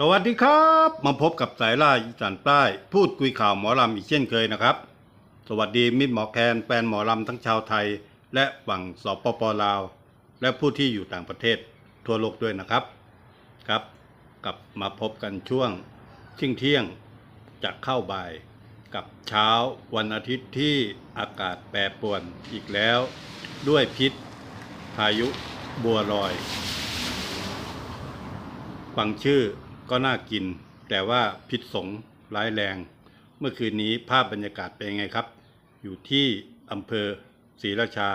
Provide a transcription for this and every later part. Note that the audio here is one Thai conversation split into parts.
สวัสดีครับ มาพบกับสายล่าอีสานใต้ พูดคุยข่าวหมอลำอีกเช่นเคยนะครับ สวัสดีมิตรหมอแคนแฟนหมอลำทั้งชาวไทย และฝั่งสปปลาว และผู้ที่อยู่ต่างประเทศทั่วโลกด้วยนะครับครับ กลับมาพบกันช่วงเที่ยงเที่ยงจะเข้าบ่าย กับเช้าวันอาทิตย์ที่อากาศแปรปรวนอีกแล้ว ด้วยพิษ พายุบัวลอย ฟังชื่อ ก็น่ากิน แต่ว่าพิษสงร้ายแรง เมื่อคืนนี้ภาพบรรยากาศเป็นยังไงครับ อยู่ที่อำเภอศรีราชา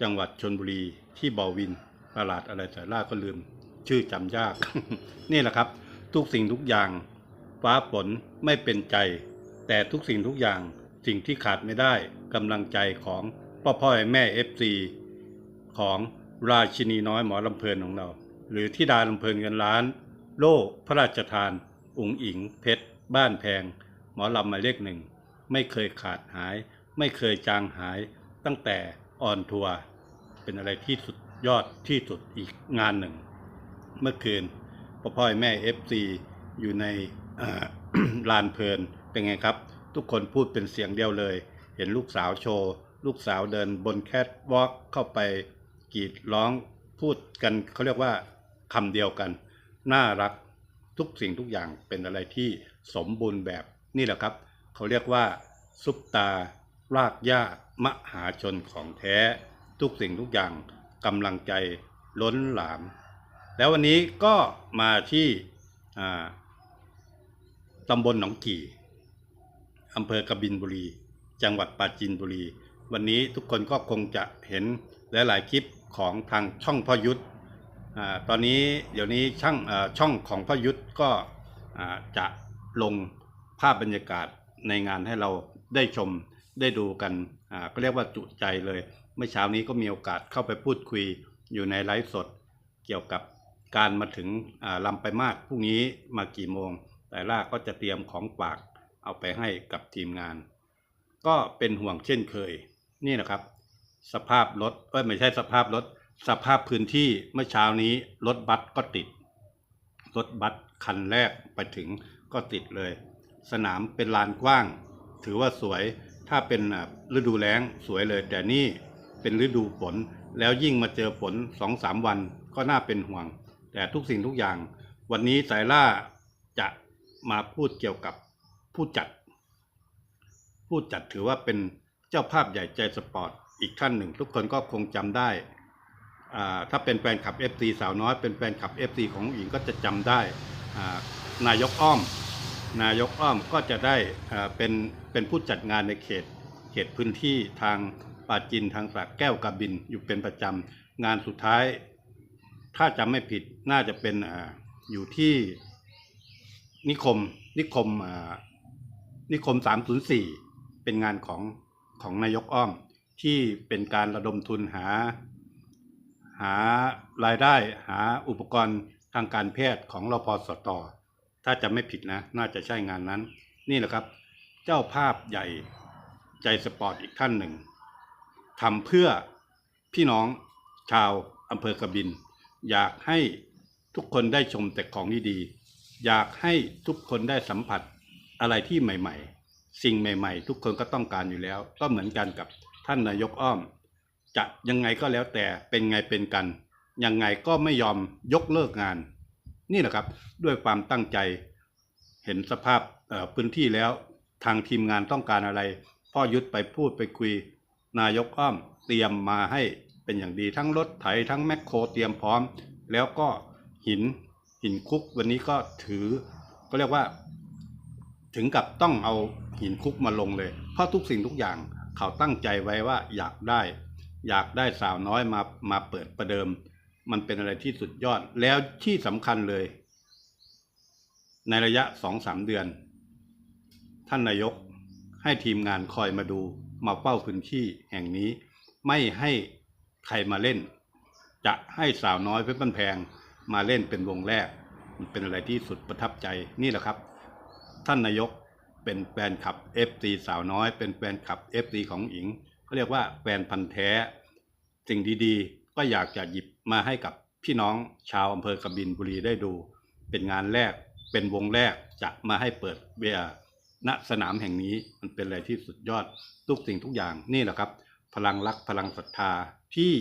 จังหวัดชนบุรี ที่บ่อวินตลาดอะไรสายล่าก็ลืม ชื่อจำยาก นี่แหละครับ ทุกสิ่งทุกอย่าง ฟ้าฝนไม่เป็นใจ แต่ทุกสิ่งทุกอย่างสิ่งที่ขาดไม่ได้กำลังใจของพ่อพ่อแม่เอฟซีของราชินีน้อยหมอลำเพลินของเรา หรือที่ดาลำเพลินเงินล้าน โล่พระราชทาน อุ๋งอิง เพชร บ้านแพง หมอลำมาเลขหนึ่ง ไม่เคยขาดหาย ไม่เคยจางหาย ตั้งแต่ออนทัวร์เป็นอะไรที่สุดยอดที่สุดอีกงานหนึ่ง เมื่อคืนพ่อพ่อแม่เอฟซีอยู่ในลานเพลินเป็นไงครับ ทุกคนพูดเป็นเสียงเดียวเลย เห็นลูกสาวโชว์ ลูกสาวเดินบนแคทวอล์กเข้าไปกรีดร้องพูดกันเขาเรียกว่าคำเดียวกัน น่ารักทุกสิ่งทุกอย่างเป็นอะไรที่สมบูรณ์แบบนี่แหละครับ เขาเรียกว่า ซุปตา รากหญ้ามหาชนของแท้ ทุกสิ่งทุกอย่างกำลังใจล้นหลาม แล้ววันนี้ก็มาที่ตำบลหนองกี่อำเภอกบินบุรี จังหวัดปราจีนบุรี วันนี้ทุกคนก็คงจะเห็นหลายๆคลิปของทางช่องพยุทธ ตอนนี้เดี๋ยวนี้ช่างอ่าช่องของพยุทธก็จะลงภาพบรรยากาศในงานให้เราได้ชมได้ดูกันก็เรียกว่าจุใจเลย เมื่อเช้านี้ก็มีโอกาสเข้าไปพูดคุยอยู่ในไลฟ์สด เกี่ยวกับการมาถึงลำไปมากพรุ่งนี้มากี่โมง แต่ล่าก็จะเตรียมของฝากเอาไปให้กับทีมงาน ก็เป็นห่วงเช่นเคย นี่นะครับ สภาพรถเอ้ยไม่ใช่สภาพรถ สภาพพื้นที่เมื่อเช้านี้รถบัสก็ติด รถบัสคันแรกไปถึงก็ติดเลย สนามเป็นลานกว้าง ถือว่าสวยถ้าเป็นฤดูแล้งสวยเลย แต่นี่เป็นฤดูฝนแล้วยิ่งมาเจอฝนสองสามวันก็น่าเป็นห่วง แต่ทุกสิ่งทุกอย่าง วันนี้สายล่าจะมาพูดเกี่ยวกับผู้จัด ผู้จัดถือว่าเป็นเจ้าภาพใหญ่ใจสปอร์ตอีกท่านหนึ่ง ทุกคนก็คงจำได้ ถ้าเป็นแฟนคลับ FC สาวน้อยเป็นแฟนคลับ FC ของหญิงก็จะจำได้นายกอ้อม นายกอ้อมก็จะได้เป็นเป็นผู้จัดงานในเขตเขตพื้นที่ทางปาจินทางสระแก้วกระบินอยู่เป็นประจำงานสุดท้าย ถ้าจำไม่ผิดน่าจะเป็นออยู่ที่นิคมนิคมอ่านิคม 304 เป็นงานของของนายกอ้อมที่เป็นการระดมทุนหา หารายได้หาอุปกรณ์ทางการแพทย์ของรพสต ถ้าจะไม่ผิดนะ น่าจะใช่งานนั้น นี่แหละครับ เจ้าภาพใหญ่ใจสปอร์ตอีกท่านหนึ่งทำเพื่อพี่น้องชาวอำเภอกบิน อยากให้ทุกคนได้ชมแต่ของดีๆอยากให้ทุกคนได้สัมผัสอะไรที่ใหม่ ๆ สิ่งใหม่ ๆ ทุกคนก็ต้องการอยู่แล้ว ก็เหมือนกันกับท่านนายกอ้อม จะยังไงก็แล้วแต่เป็นไงเป็นกัน ยังไงก็ไม่ยอมยกเลิกงาน นี่แหละครับด้วยความตั้งใจเห็นสภาพพื้นที่แล้วทางทีมงานต้องการอะไร พ่อยุทธไปพูดไปคุย นายกอ้อมเตรียมมาให้เป็นอย่างดีทั้งรถไถทั้งแมคโครเตรียมพร้อม แล้วก็หินหินคุกวันนี้ก็ถือ ก็เรียกว่า ถึงกับต้องเอาหินคุกมาลงเลย เพราะทุกสิ่งทุกอย่างเขาตั้งใจไว้ว่าอยากได้ อยากได้สาวน้อยมามาเปิดประเดิม มันเป็นอะไรที่สุดยอดแล้วที่สำคัญเลย ในระยะสองสามเดือน ท่านนายกให้ทีมงานคอยมาดูมาเฝ้าพื้นที่แห่งนี้ ไม่ให้ใครมาเล่น จะให้สาวน้อยเพชรบ้านแพงมาเล่นเป็นวงแรก มันเป็นอะไรที่สุดประทับใจนี่แหละครับ ท่านนายกเป็นแฟนคลับ FC สาวน้อย เป็นแฟนคลับ FC ของอิง เขาเรียกว่าแฟนพันธ์แท้ สิ่งดีๆ ก็อยากจะหยิบมาให้กับพี่น้องชาวอำเภอกบินบุรีได้ดู เป็นงานแรกเป็นวงแรกจะมาให้เปิดเบียร์ณสนามแห่งนี้มันเป็นอะไรที่สุดยอดทุกสิ่งทุกอย่างนี่แหละครับ พลังรักพลังศรัทธาที่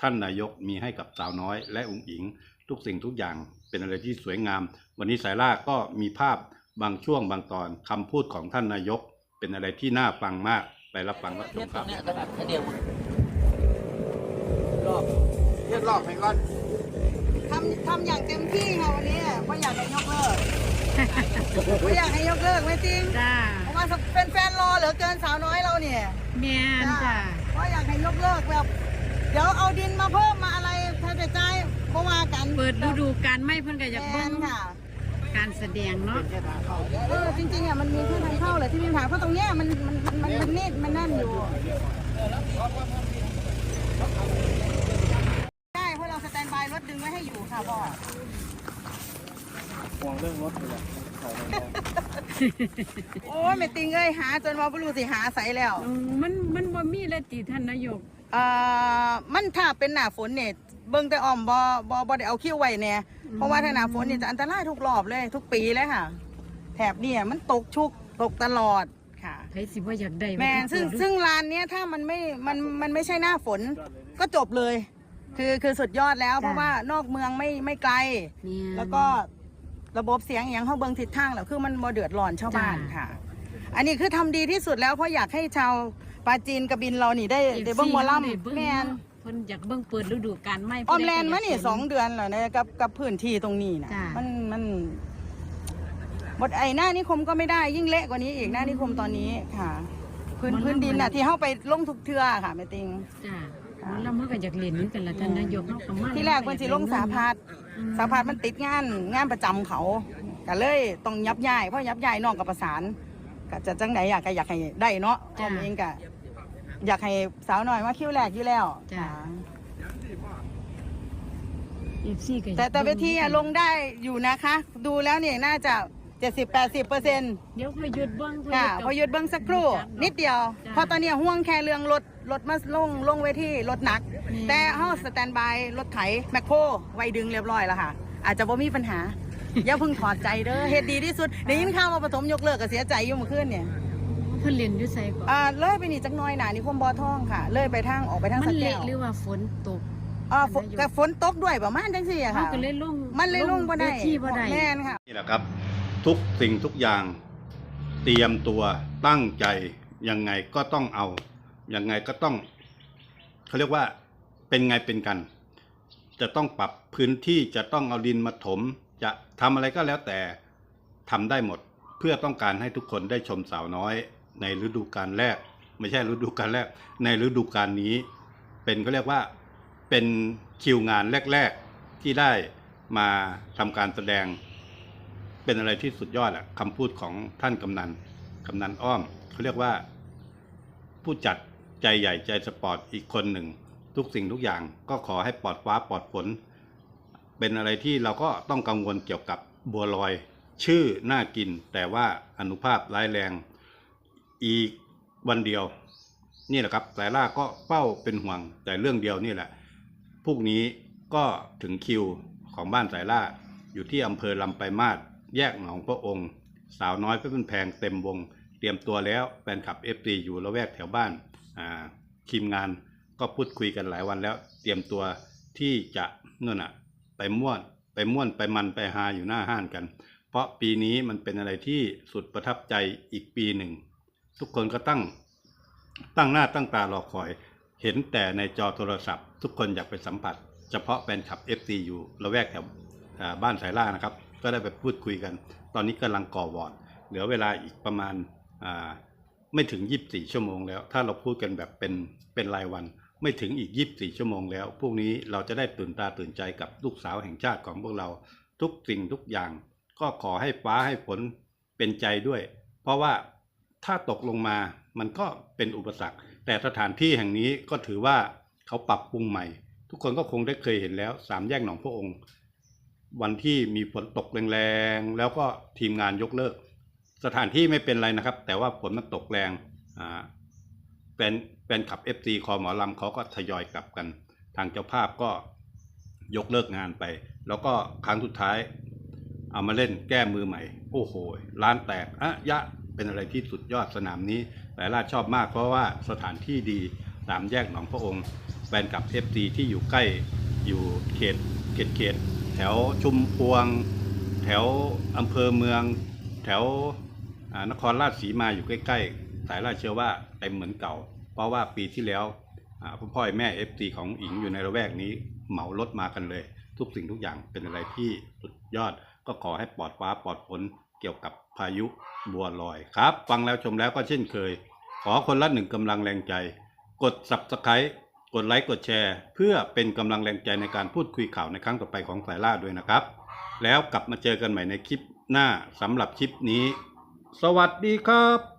ท่านนายกมีให้กับสาวน้อย และองค์หญิง ทุกสิ่งทุกอย่างเป็นอะไรที่สวยงาม วันนี้สายล่าก็มีภาพบางช่วงบางตอนคำพูดของท่านนายก เป็นอะไรที่น่าฟังมาก ไปรับฟังรับชเรียมกคตรรับงเนี้ยก็แบบแค่เดียวรอบเรียกรอบให้ก่อนทำทำอย่างเต็มที่ค่ะวันนี้ไม่อยากให้ยกเลิกไม่อยากให้ยกเลิกไม่จริงจ้าเพราะว่าเป็นแฟนๆรอเหลือเกินสาวน้อยเราเนี่ยแมนจ้าเพราะอยากให้ยกเลิกแบบ เดี๋ยวเอาดินมาเพิ่มมาอะไรถ้าจะจ่ายเพราะว่ากันเปิดฤดูการไม่เพิ่นก็อยากแมเบิ่นงค่ะ การแสดงเนาะเออจริงๆอะมันมีที่ทางเข้าเลยที่มีทางเพราะตรงเนี้ยมันมันมันมันนนิดมันนั่นอยู่ได้เพราะเราสแตนบายรถดึงไว้ให้อยู่ค่ะพ่อห่วงเรื่องรถอยู่แหละเลยโอ้ยไม่ติงเอ้ยหาจนว่าบรูสิหาใสแล้วมมันมันบ่มีเลยติท่านนายก เอ่อมันถ้าเป็นหน้าฝนเนี่ย เบิ่งแต่อ้อมบ่บ่บ่ได้เอาคิ้วไว้เนี่ยเพราะว่าถ้าหน้าฝนเนี่ยจะอันตรายทุกรอบเลย ทุกปีเลยค่ะ แถบเนี่ยมันตกชุกตกตลอดค่ะไผสิบ่อยากได้แมนซึ่งซึ่งลานเนี้ยถ้ามันไม่มันมันไม่ใช่หน้าฝนก็จบเลย คือคือสุดยอดแล้ว เพราะว่านอกเมืองไม่ไม่ไกลแม่นแล้วก็ระบบเสียงอย่างเขาเบิงทิศทางแล้วคือมันบ่เดือดร้อนชาวบ้านจ้าค่ะ อันนี้คือทำดีที่สุดแล้วเพราะอยากให้ชาวปราจีนกระบินเรานี่ได้ได้เบิ้งหมอได้ลำเบิ่งแมน เนาะเพิ่นอยากเบิ่งเปิดฤดูการไม่ออมแลนด์มานี่ผู้ใดก็ยกสองเดือนแล้วนะกับกับพื้นที่ตรงนี้นะจ้ามัมันมันหมดไอ้หน้านิคมก็ไม่ได้ยิ่งเละกว่านี้อีกหน้านิคมตอนนี้ค่ะ พื้นพื้นดินน่ะที่เข้าไปลงทุกเทือค่ะแม่ติง จ้าหมอลำเฮาก็อยากเล่นเหมือนกันล่ะท่านนายกเฮาก็มาที่แรกมันสิลงสาพัด อืมสาพัดมันติดงานงานประจำเขาก็เลยต้องยับย้ายเพราะยับย้ายน้องกับประสานก็จะจังไหนอยากก็อยากให้ได้เนาะออมเองก็ อยากให้สาวหน่อยมาคิวแรกอยู่แล้วค่ะ FC ก็อยากแต่แต่เวบิ่ทีอะลงได้อยู่นะคะ ดูแล้วเนี่ยน่าจะ 70-80เปอร์เซ็นต์เดี๋ยวค่อยหยุดเบิ่งค่ะกับพอหยุดเบิ้งสักครู่ นิดเดียว จ้ะ เพราะตอนเนี้ยห่วงแค่เรื่องรถรถมาลงลงเวทีรถหนักอืมแต่เฮาสแตนบายรถไถแมคโครไว้ดึงเรียบร้อยแล้วค่ะ อาจจะบ่มีปัญหา อย่าเพิ่งถอดใจเด้อเฮ็ดดีที่สุดได้ยินข่าวว่าปฐมยกเลิกก็เสียใจอยู่เมื่อคืนเนี่ยเพิ่นเล่นอยู่ไสก่อนอ่าเลยไปนี่จักหน้อยหนานิคมบ่อทองค่ะ เลยไปทางออกไปทางมัสะนแก้เละวหรือว่าฝนตก อ่าฝนแต่ฝนตกด้วยประมาณจังซี่อะเขาค่ะ ก็เลยลงมันเลยลงบ่ได้เวทีบ่ได้ แม่นค่ะ นี่แหละครับ ทุกสิ่งทุกอย่าง เตรียมตัวตั้งใจยังไงก็ต้องเอายังไงก็ต้องเขาเรียกว่าเป็นไงเป็นกัน จะต้องปรับพื้นที่จะต้องเอาดินมาถม จะทำอะไรก็แล้วแต่ทำได้หมด เพื่อต้องการให้ทุกคนได้ชมสาวน้อย ในฤดูกาลแรก ไม่ใช่ฤดูกาลแรก ในฤดูกาลนี้ เป็นก็เรียกว่าเป็นคิวงานแรก ๆ ที่ได้มาทำการแสดง เป็นอะไรที่สุดยอดอะคำพูดของท่านกำนันกำนันอ้อมเขาเรียกว่า ผู้จัดใจใหญ่ใจสปอร์ตอีกคนหนึ่ง ทุกสิ่งทุกอย่างก็ขอให้ปลอดฟ้าปลอดฝนเป็นอะไรที่เราก็ต้องกังวลเกี่ยวกับบัวลอย ชื่อน่ากินแต่ว่าอนุภาพร้ายแรง อีกวันเดียว นี่แหละครับสายล่าก็เป้าเป็นห่วงแต่เรื่องเดียวนี่แหละพรุ่งนี้ก็ถึงคิวของบ้านสายล่าอยู่ที่อำเภอลำไปมาศแยกหนองพระองค์ สาวน้อยเพื่อนแพงเต็มวง เตรียมตัวแล้วแฟนคลับเอฟซีอยู่ละแวกแถวบ้านทีมงานก็พูดคุยกันหลายวันแล้ว เตรียมตัวที่จะนู่นน่ะไปม่วนไปม่วนไปมันไปฮาอยู่หน้าห้านกัน เพราะปีนี้มันเป็นอะไรที่สุดประทับใจอีกปีหนึ่ง ทุกคนก็ตั้งตั้งหน้าตั้งตารอคอย เห็นแต่ในจอโทรศัพท์ ทุกคนอยากไปสัมผัส เฉพาะแฟนคลับ FC อยู่ละแวกแถวบ้านสายล่านะครับ ก็ได้ไปพูดคุยกัน ตอนนี้กำลังก่อวอร์ดเหลือเวลาอีกประมาณไม่ถึง 24 ชั่วโมงแล้ว ถ้าเราพูดกันแบบเป็นเป็นรายวันไม่ถึงอีก 24 ชั่วโมงแล้ว พวกนี้เราจะได้ตื่นตาตื่นใจกับลูกสาวแห่งชาติของพวกเราทุกสิ่งทุกอย่าง ก็ขอให้ฟ้าให้ฝนเป็นใจด้วย เพราะว่า ถ้าตกลงมามันก็เป็นอุปสรรค แต่สถานที่แห่งนี้ก็ถือว่าเขาปรับปรุงใหม่ ทุกคนก็คงได้เคยเห็นแล้วสามแยกหนองพระองค์ วันที่มีฝนตกแรงๆแล้วก็ทีมงานยกเลิก สถานที่ไม่เป็นไรนะครับ แต่ว่าฝนมันตกแรงอ่าแฟนแฟนขับ FC คอหมอลำเขาก็ทยอยกลับกัน ทางเจ้าภาพก็ยกเลิกงานไป แล้วก็ครั้งสุดท้าย เอามาเล่นแก้มือใหม่ โอ้โหร้านแตกอะยะ เป็นอะไรที่สุดยอดสนามนี้แต่ล่าชชอบมากเพราะว่าสถานที่ดีสามแยกหนองพระองค์แฟนกับเอฟซีที่อยู่ใกล้อยู่เขตเขตเขตแถวชุมพวง แถวอำเภอเมือง แถวนครราชสีมาอยู่ใกล้ๆ สายราชเชื่อว่าเต็มเหมือนเก่า เพราะว่าปีที่แล้วพ่อพ่อแม่เอฟซีของอิงอยู่ในระแวกนี้เหมารถมากันเลย ทุกสิ่งทุกอย่างเป็นอะไรที่สุดยอดก็ขอให้ปลอดฟ้าปลอดฝน กี่ยวกับพายุบัวลอยครับ ฟังแล้วชมแล้วก็เช่นเคย ขอคนละหนึ่งกำลังแรงใจ กด subscribe กดไลค์กดแชร์ เพื่อเป็นกำลังแรงใจในการพูดคุยข่าวในครั้งต่อไปของสายล่าด้วยนะครับ แล้วกลับมาเจอกันใหม่ในคลิปหน้าสำหรับคลิปนี้ สวัสดีครับ